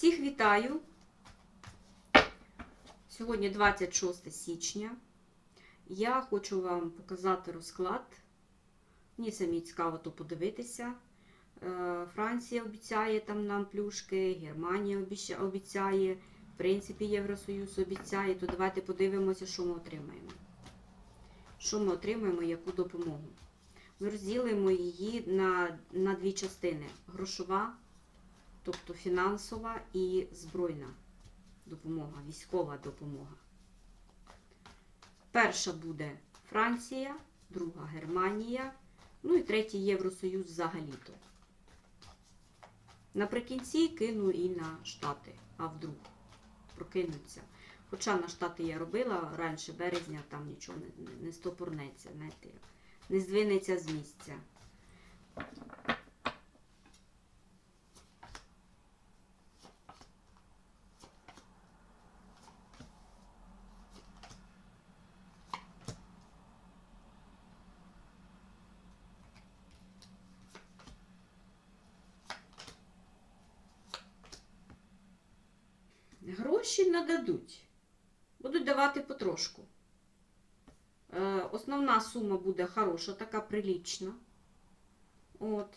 Всіх вітаю! Сьогодні 26 січня. Я хочу вам показати розклад. Мені самі цікаво то подивитися. Е, Франція обіцяє там нам плюшки, Германія обіцяє, в принципі, Євросоюз обіцяє. То давайте подивимося, що ми отримаємо. Що ми отримаємо, яку допомогу. Ми розділимо її на, на дві частини: грошова, тобто фінансова і збройна допомога, військова допомога. Перша буде Франція, друга Германія, ну і третій Євросоюз взагалі-то. Наприкінці кину і на Штати, а вдруг прокинуться. Хоча на Штати я робила раніше березня, там нічого не, не, не стопорнеться, знаєте, не здвинеться з місця. Гроші нададуть. Будуть давати потрошку. Е, Основна сума буде хороша, така прилічна. От.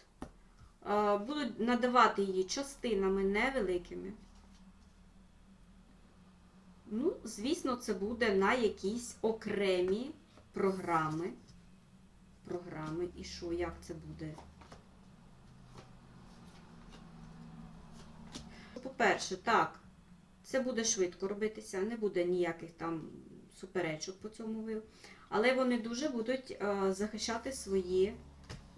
Е, Будуть надавати її частинами невеликими. Ну, звісно, це буде на якісь окремі програми. Програми. І що, як це буде? По-перше, так, це буде швидко робитися, не буде ніяких там суперечок по цьому. Але вони дуже будуть е, захищати свої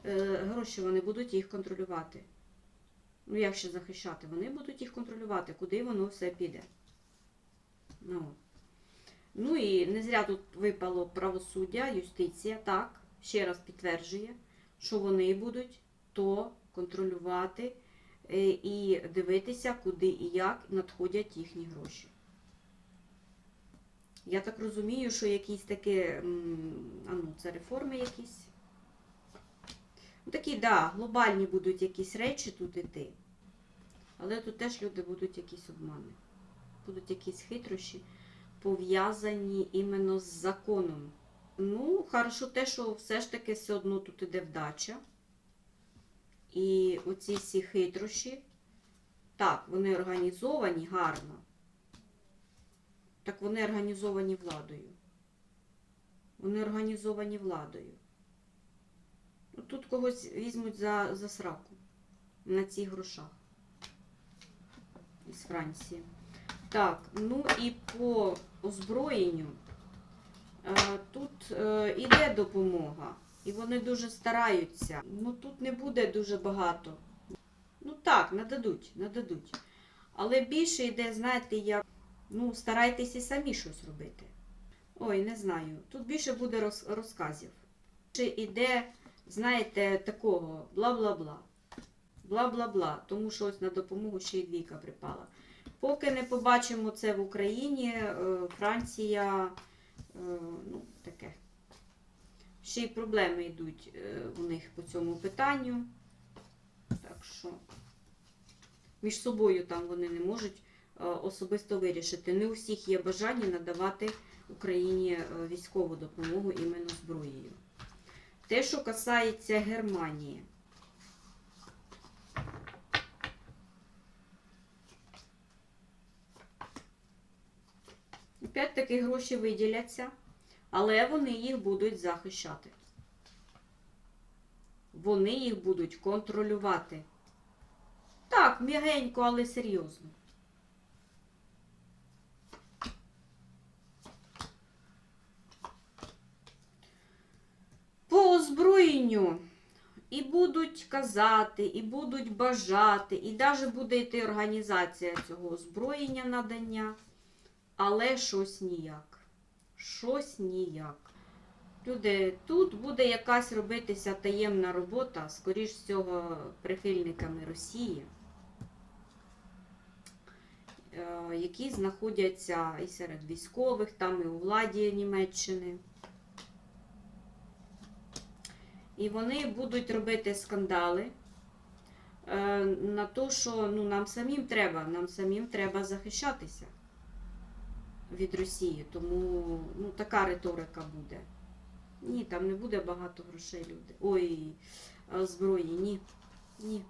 е, гроші, вони будуть їх контролювати. Ну, як ще захищати? Вони будуть їх контролювати, куди воно все піде. Ну, ну і не зря тут випало правосуддя, юстиція, так, ще раз підтверджує, що вони будуть то контролювати і дивитися, куди і як надходять їхні гроші. Я так розумію, що якісь такі, а ну, це реформи якісь. Ну, Такі, да, глобальні будуть якісь речі тут іти. Але тут теж люди будуть якісь обмани. Будуть якісь хитрощі, пов'язані іменно з законом. Ну, хорошо те, що все ж таки все одно тут іде вдача. І оці всі хитрощі, так, вони організовані гарно. Так вони організовані владою. Вони організовані владою. Ну, Тут когось візьмуть за, за сраку на цих грошах із Франції. Так, ну і по озброєнню е, тут е, іде допомога. І вони дуже стараються. Ну тут не буде дуже багато. Ну так, нададуть, нададуть. Але більше йде, знаєте, як. Ну, старайтеся самі щось робити. Ой, не знаю. Тут більше буде роз, розказів. Чи іде, знаєте, такого бла-бла-бла. Бла-бла-бла. Тому що ось на допомогу ще й двійка припала. Поки не побачимо це в Україні, е, Франція, е, ну, таке. Ще й проблеми йдуть е, у них по цьому питанню. Так що між собою там вони не можуть е, особисто вирішити. Не у всіх є бажання надавати Україні е, військову допомогу іменно зброєю. Те, що касається Германії. Опять таки гроші виділяться, але вони їх будуть захищати. Вони їх будуть контролювати. Так, м'ягенько, але серйозно. По озброєнню і будуть казати, і будуть бажати, і навіть буде йти організація цього озброєння надання, але щось ніяк. Щось ніяк. Люди, тут буде якась робитися таємна робота, скоріш всього, прихильниками Росії, е, які знаходяться і серед військових, там і у владі Німеччини. І вони будуть робити скандали, е, на те, що ну, нам самим треба, нам самим треба захищатися від Росії. Тому ну, така риторика буде. Ні, там не буде багато грошей люди. Ой, зброї, ні. Ні.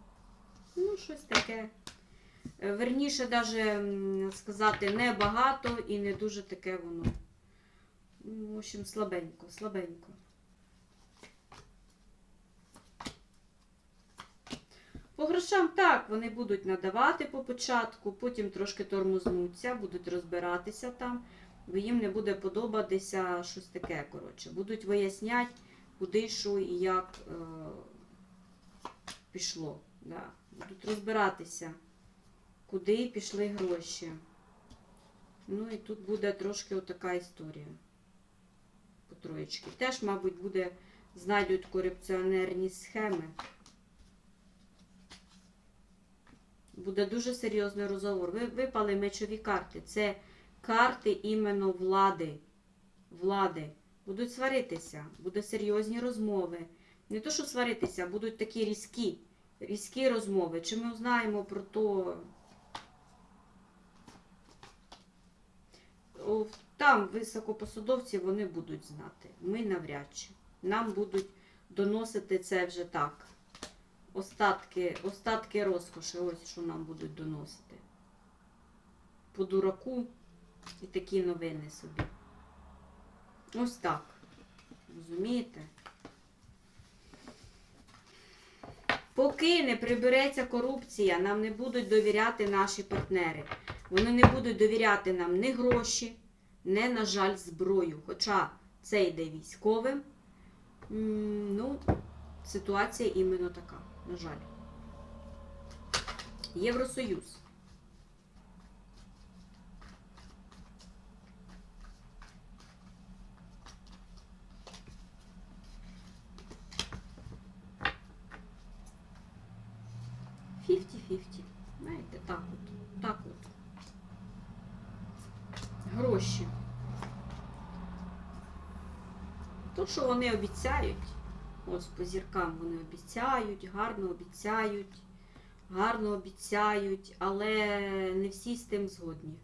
Ну, щось таке. Е, Верніше, навіть сказати, не багато і не дуже таке воно. Ну, В общем, слабенько, слабенько. По грошам так, вони будуть надавати по початку, потім трошки тормознуться, будуть розбиратися там, бо їм не буде подобатися щось таке, коротше. Будуть виясняти, куди, що і як е, пішло. Да. Будуть розбиратися, куди пішли гроші. Ну і тут буде трошки отака історія. По троєчки. Теж, мабуть, буде, знайдуть корупціонерні схеми. Буде дуже серйозний розговор. Ви випали мечові карти. Це карти іменно влади. Влади. Будуть сваритися, будуть серйозні розмови. Не то, що сваритися, будуть такі різкі, різкі розмови. Чи ми знаємо про то. Там високопосадовці вони будуть знати. Ми навряд чи. Нам будуть доносити це вже так. Остатки, остатки розкоші, ось що нам будуть доносити. По дураку і такі новини собі. Ось так. Розумієте? Поки не прибереться корупція, нам не будуть довіряти наші партнери. Вони не будуть довіряти нам ні гроші, ні, на жаль, зброю. Хоча це йде військовим. Ну, ситуація іменно така, на жаль. Євросоюз. Фіфті-фіфті. Знаєте, так от. Так от. Гроші. То, що вони обіцяють, ось по зіркам вони обіцяють, гарно обіцяють, гарно обіцяють, але не всі з тим згодні.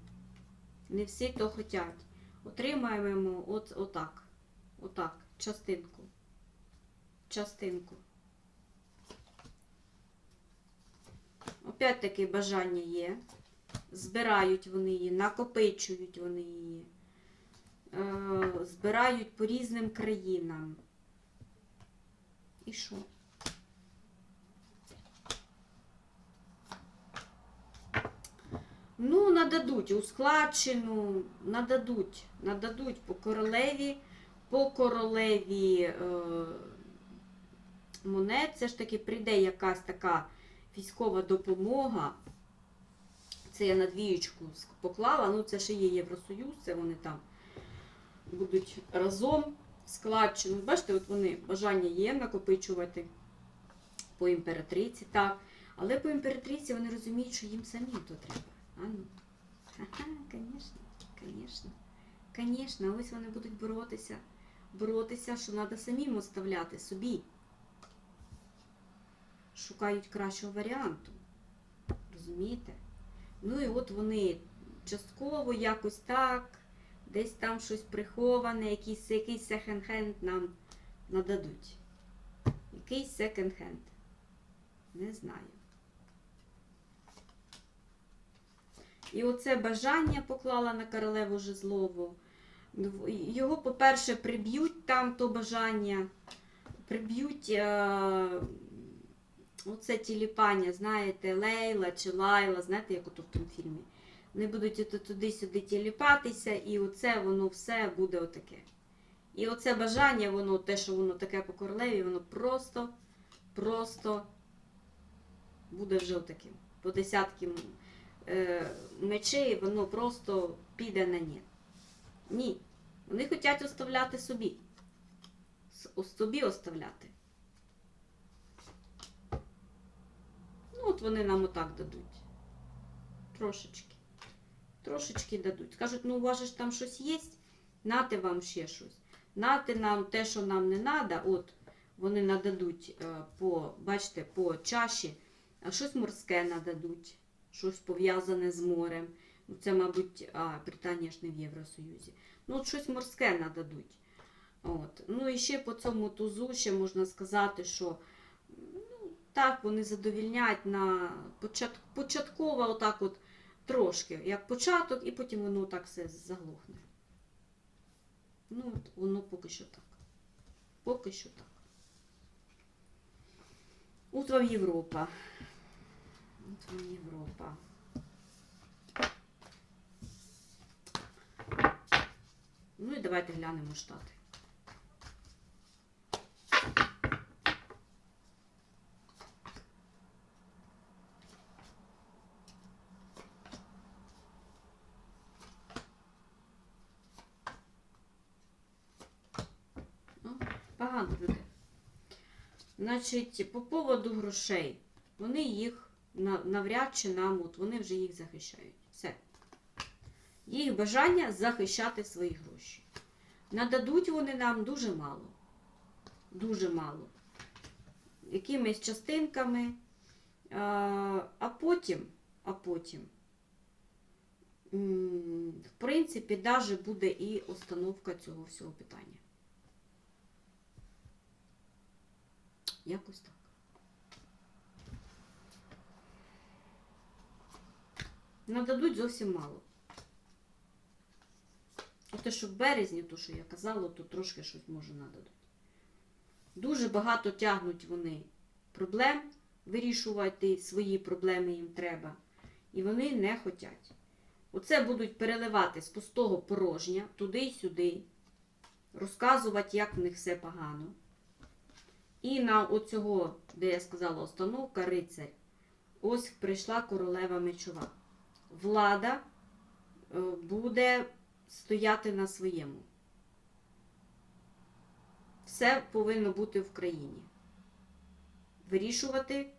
Не всі то хочуть. Отримаємо от, отак. Отак. Частинку. Частинку. Опять-таки бажання є. Збирають вони її, накопичують вони її. Е, збирають по різним країнам. І? Ну, нададуть у складчину, нададуть, нададуть по королеві, по королеві е, монет. Це ж таки прийде якась така військова допомога. Це я на двієчку поклала. Ну, це ще є Євросоюз, це вони там будуть разом складчину. Бачите, от вони бажання є накопичувати по імператриці, так. Але по імператриці вони розуміють, що їм самим то треба. А ну. Ага, звісно, звісно. Звісно, ось вони будуть боротися. Боротися, що треба самим оставляти собі. Шукають кращого варіанту. Розумієте? Ну і от вони частково якось так, десь там щось приховане, якийсь, якийсь секонд-хенд нам нададуть. Якийсь секонд-хенд. Не знаю. І оце бажання поклала на королеву Жезлову. Його, по-перше, приб'ють там то бажання, приб'ють е- оце тіліпання, знаєте, Лейла чи Лайла, знаєте, як в тому фільмі. Вони будуть туди-сюди тіліпатися, і оце воно все буде отаке. І оце бажання, воно, те, що воно таке по королеві, воно просто, просто буде вже отаким. По десятки е, мечей, воно просто піде на ні. Ні. Вони хочуть оставляти собі. Собі оставляти. Ну, от вони нам отак дадуть. Трошечки. Трошечки дадуть. Скажуть, ну у вас ж там щось є, нате вам ще щось. Нате нам те, що нам не треба, от вони нададуть е, по, бачите, по чаші а щось морське нададуть, щось пов'язане з морем. Ну, Це, мабуть, а, Британія ж не в Євросоюзі. Ну, от щось морське нададуть. От. Ну і ще по цьому тузу ще можна сказати, що ну, так вони задовільнять на почат... початково отак от трошки, як початок, і потім воно так все заглохне. Ну, от воно поки що так. Поки що так. От вам Європа. От вам Європа. Ну і давайте глянемо Штати. Ну, Погано люди. Значить, по поводу грошей. Вони їх навряд чи нам, от вони вже їх захищають. Все. Їх бажання захищати свої гроші. Нададуть вони нам дуже мало. Дуже мало. Якимись частинками. А, потім, а потім, в принципі, даже буде і установка цього всього питання. Якось так. Нададуть зовсім мало. Те, що в березні, то, що я казала, то трошки щось може нададуть. Дуже багато тягнуть вони проблем, вирішувати свої проблеми їм треба. І вони не хочуть. Оце будуть переливати з пустого порожня туди й сюди, розказувати, як в них все погано. І на оцього, де я сказала, остановка, рицарь, ось прийшла королева мечова. Влада е, буде стояти на своєму. Все повинно бути в країні. Вирішувати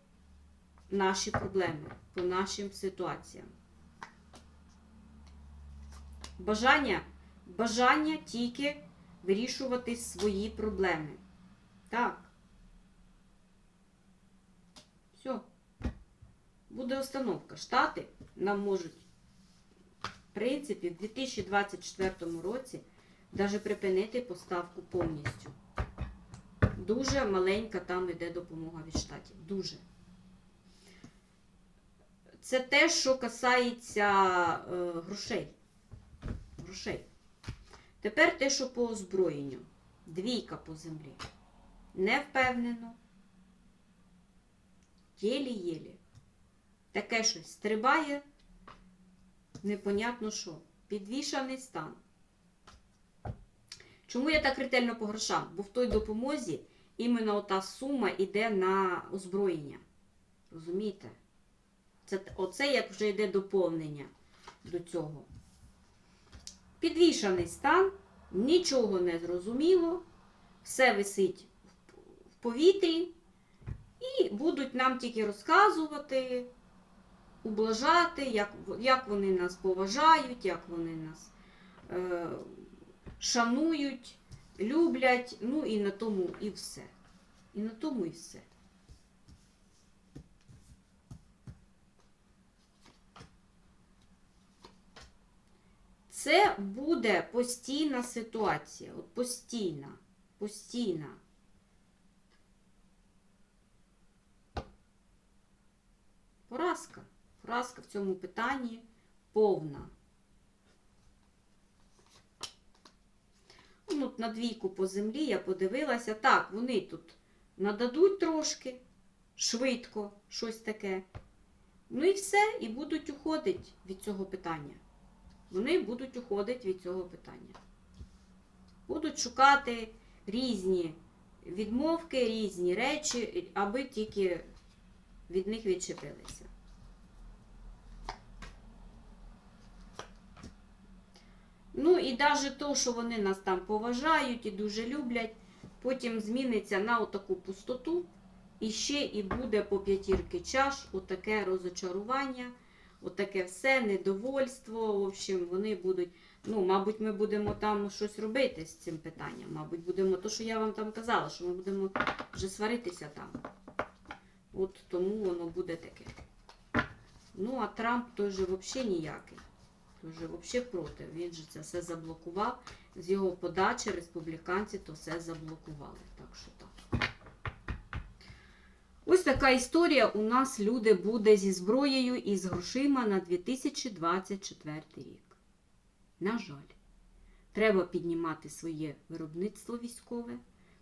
наші проблеми по нашим ситуаціям. Бажання, бажання тільки вирішувати свої проблеми. Так. Все. Буде установка. Штати нам можуть, в принципі, в 2024 році навіть припинити поставку повністю. Дуже маленька там йде допомога від штатів. Дуже. Це те, що касається е, грошей. Грошей. Тепер те, що по озброєнню. Двійка по землі. Не впевнено. Єлі-єлі. Таке щось стрибає, непонятно що. Підвішаний стан. Чому я так ретельно по грошам? Бо в той допомозі іменно та сума йде на озброєння. Розумієте? Це, оце як вже йде доповнення до цього. Підвішаний стан, нічого не зрозуміло, все висить в- в повітрі, і будуть нам тільки розказувати, ублажати, як, як вони нас поважають, як вони нас е, шанують, люблять, ну і на тому і все. І на тому і все. Це буде постійна ситуація. От постійна. Постійна. Поразка. Поразка в цьому питанні повна. Ну, на двійку по землі я подивилася. Так, вони тут нададуть трошки, швидко, щось таке. Ну і все, і будуть уходити від цього питання. Вони будуть уходити від цього питання. Будуть шукати різні відмовки, різні речі, аби тільки від них відчепилися. Ну і навіть то, що вони нас там поважають і дуже люблять, потім зміниться на отаку пустоту, і ще і буде по п'ятірки чаш, отаке розочарування, отаке все, недовольство. В общем, вони будуть. Ну, мабуть, ми будемо там щось робити з цим питанням. Мабуть, будемо то, що я вам там казала, що ми будемо вже сваритися там. От тому воно буде таке. Ну, а Трамп той же взагалі ніякий. Той же взагалі проти. Він же це все заблокував. З його подачі республіканці то все заблокували. Так що так. Ось така історія у нас люди буде зі зброєю і з грошима на 2024 рік. На жаль, треба піднімати своє виробництво військове.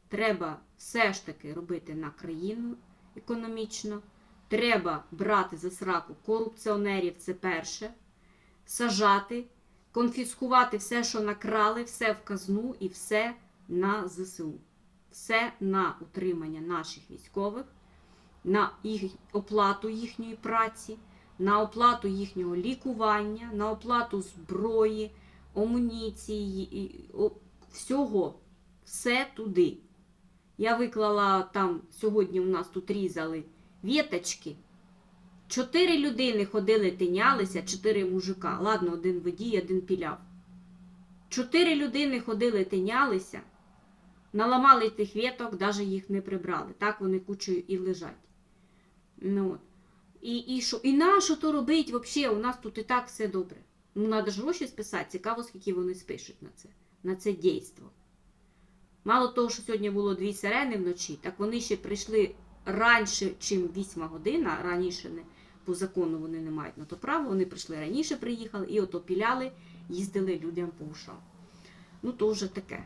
Треба все ж таки робити на країну економічно. Треба брати за сраку корупціонерів, це перше, сажати, конфіскувати все, що накрали, все в казну і все на ЗСУ. Все на утримання наших військових, на їх, оплату їхньої праці, на оплату їхнього лікування, на оплату зброї, амуніції, всього, все туди. Я виклала там, сьогодні у нас тут різали віточки. Чотири людини ходили, тинялися, чотири мужика. Ладно, один водій, один піляв. Чотири людини ходили, тинялися, наламали тих віток, навіть їх не прибрали. Так вони кучею і лежать. Ну, і, і, що, і на що то робить взагалі? У нас тут і так все добре. Ну, треба ж гроші списати. Цікаво, скільки вони спишуть на це, на це дійство. Мало того, що сьогодні було дві сирени вночі, так вони ще прийшли раніше, чим 8 година, раніше не, по закону вони не мають на то право, вони прийшли раніше, приїхали і ото піляли, їздили людям по ушам. Ну, то вже таке.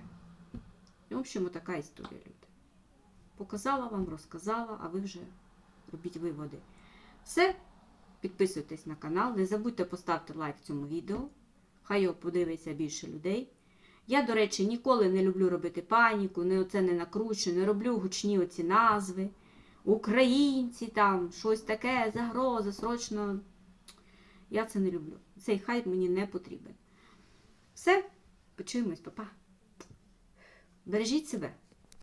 В общем, така історія, люди. Показала вам, розказала, а ви вже робіть виводи. Все, підписуйтесь на канал, не забудьте поставити лайк цьому відео. Хай його подивиться більше людей. Я, до речі, ніколи не люблю робити паніку, не оце не накручую, не роблю гучні оці назви. Українці там, щось таке, загроза, срочно. Я це не люблю. Цей хайп мені не потрібен. Все, почуємось, папа. Бережіть себе.